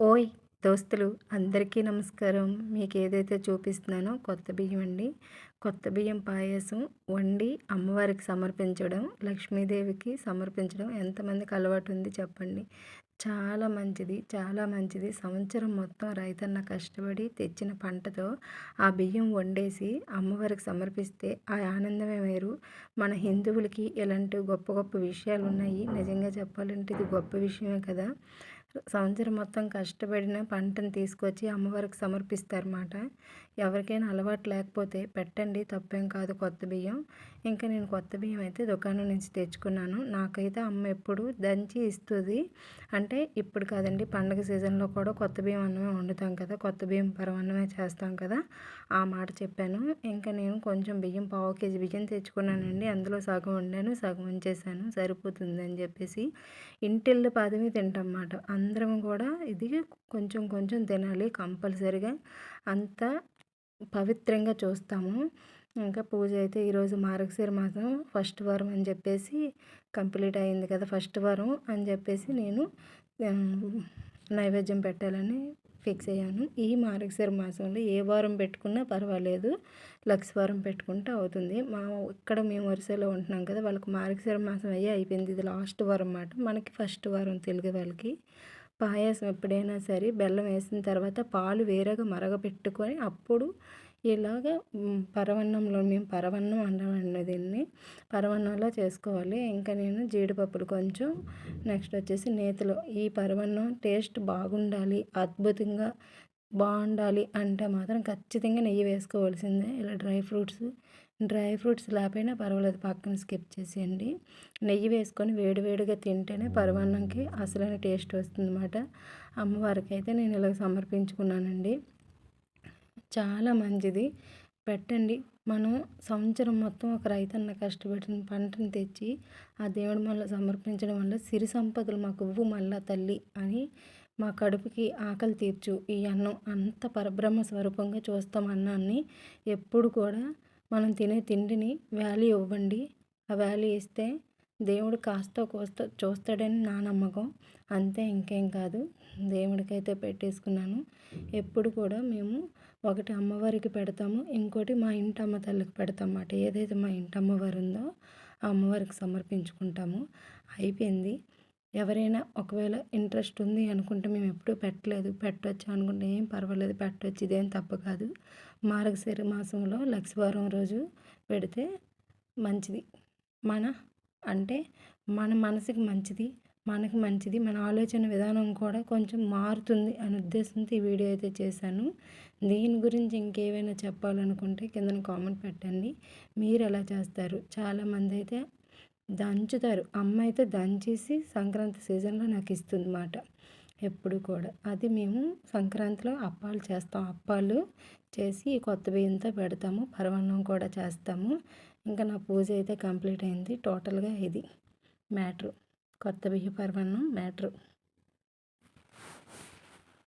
ఓయ్ దోస్తులు అందరికీ నమస్కారం. మీకు ఏదైతే చూపిస్తున్నానో కొత్త బియ్యం అండి. కొత్త బియ్యం పాయసం వండి అమ్మవారికి సమర్పించడం లక్ష్మీదేవికి సమర్పించడం ఎంతమందికి అలవాటు ఉంది చెప్పండి. చాలా మంచిది చాలా మంచిది. సంవత్సరం మొత్తం రైతన్న కష్టపడి తెచ్చిన పంటతో ఆ బియ్యం వండేసి అమ్మవారికి సమర్పిస్తే ఆ ఆనందమే వేరు. మన హిందువులకి ఇలాంటి గొప్ప గొప్ప విషయాలు ఉన్నాయి నిజంగా చెప్పాలంటే ఇది గొప్ప విషయమే కదా. సంవత్సరం మొత్తం కష్టపడిన పంటను తీసుకొచ్చి అమ్మవారికి సమర్పిస్తారన్నమాట. ఎవరికైనా అలవాటు లేకపోతే పెట్టండి తప్పేం కాదు కొత్త బియ్యం. ఇంకా నేను కొత్త బియ్యం అయితే దుకాణం నుంచి తెచ్చుకున్నాను. నాకైతే అమ్మ ఎప్పుడు దంచి ఇస్తుంది. అంటే ఇప్పుడు కాదండి పండగ సీజన్లో కూడా కొత్త బియ్యం అన్నమే వండుతాం కదా కొత్త బియ్యం పరవన్నమే చేస్తాం కదా ఆ మాట చెప్పాను. ఇంకా నేను కొంచెం బియ్యం పావు కేజీ బియ్యం తెచ్చుకున్నానండి. అందులో సగం వండాను సగం ఉంచేసాను సరిపోతుందని చెప్పేసి ఇంటిల్లు పాదమే తింటాం అన్నమాట. అందరం కూడా ఇది కొంచెం కొంచెం తినాలి కంపల్సరిగా. అంత పవిత్రంగా చూస్తాము. ఇంకా పూజ అయితే ఈరోజు మార్గశిర మాసం ఫస్ట్ వారం అని చెప్పేసి కంప్లీట్ అయింది కదా ఫస్ట్ వారం అని చెప్పేసి నేను నైవేద్యం పెట్టాలని ఫిక్స్ అయ్యాను. ఈ మార్గశిర మాసంలో ఏ వారం పెట్టుకున్నా పర్వాలేదు. లక్ష వారం పెట్టుకుంటే అవుతుంది. మా ఇక్కడ మేము వరుసలో ఉంటున్నాం కదా వాళ్ళకి మార్గశిర మాసం అయ్యి అయిపోయింది. ఇది లాస్ట్ వారం అన్నమాట. మనకి ఫస్ట్ వారం తెలుగు వాళ్ళకి. పాయసం ఎప్పుడైనా సరే బెల్లం వేసిన తర్వాత పాలు వేరేగా మరగపెట్టుకొని అప్పుడు ఇలాగ పరవన్నంలో మేము పరవన్నం అంటామండి దీన్ని పరవన్నంలో చేసుకోవాలి. ఇంకా నేను జీడిపప్పులు కొంచెం నెక్స్ట్ వచ్చేసి నేతిలో. ఈ పరవన్నం టేస్ట్ బాగుండాలి అద్భుతంగా బాగుండాలి అంటే మాత్రం ఖచ్చితంగా నెయ్యి వేసుకోవాల్సిందే. ఇలా డ్రై ఫ్రూట్స్ డ్రై ఫ్రూట్స్ లేకపోయినా పర్వాలేదు పక్కన స్కిప్ చేసేయండి. నెయ్యి వేసుకొని వేడివేడిగా తింటేనే పరమాన్నంకి అసలైన టేస్ట్ వస్తుందన్నమాట. అమ్మవారికి అయితే నేను ఇలా సమర్పించుకున్నానండి. చాలా మంచిది. పెట్టండి. మనం సంవత్సరం మొత్తం ఒక రైతన్న కష్టపడిన పంటను తెచ్చి ఆ దేవుడి మళ్ళీ సమర్పించడం వల్ల సిరి సంపదలు మాకు ఇవ్వు మళ్ళా తల్లి అని మా కడుపుకి ఆకలి తీర్చు. ఈ అన్నం అంత పరబ్రహ్మ స్వరూపంగా చూస్తాం అన్నాన్ని ఎప్పుడు కూడా మనం తినే తిండిని వాల్యూ ఇవ్వండి. ఆ వాల్యూ ఇస్తే దేవుడు కాస్త కోస్త చూస్తాడని నా నమ్మకం. అంతే ఇంకేం కాదు. దేవుడికైతే పెట్టేసుకున్నాను. ఎప్పుడు కూడా మేము ఒకటి అమ్మవారికి పెడతాము ఇంకోటి మా ఇంటి అమ్మ తల్లికి పెడతాం అన్నమాట ఏదైతే మా ఇంటి అమ్మవారు ఉందో ఆ అమ్మవారికి సమర్పించుకుంటాము. అయిపోయింది. ఎవరైనా ఒకవేళ ఇంట్రెస్ట్ ఉంది అనుకుంటే మేము ఎప్పుడూ పెట్టలేదు. పెట్టవచ్చు అనుకుంటే ఏం పర్వాలేదు. పెట్టవచ్చు ఇదేం తప్పు కాదు. మార్గశిర మాసంలో లక్షవారం రోజు పెడితే మంచిది. మన అంటే మన మనసుకి మంచిది మనకు మంచిది మన ఆలోచన విధానం కూడా కొంచెం మారుతుంది అనే ఉద్దేశంతో ఈ వీడియో అయితే చేశాను. దీని గురించి ఇంకేమైనా చెప్పాలనుకుంటే కింద కామెంట్ పెట్టండి. మీరు ఎలా చేస్తారు? చాలామంది అయితే దంచుతారు. అమ్మ అయితే దంచేసి సంక్రాంతి సీజన్లో నాకు ఇస్తుంది మాట ఎప్పుడు కూడా. అది మేము సంక్రాంతిలో అప్పాలు చేస్తాం. అప్పాలు చేసి కొత్త బియ్యంతో పెడతాము. పరమాన్నం కూడా చేస్తాము. ఇంకా నా పూజ అయితే కంప్లీట్ అయింది. టోటల్గా ఇది మ్యాట్రు. కొత్త బియ్య పరమాన్నం మ్యాట్రు.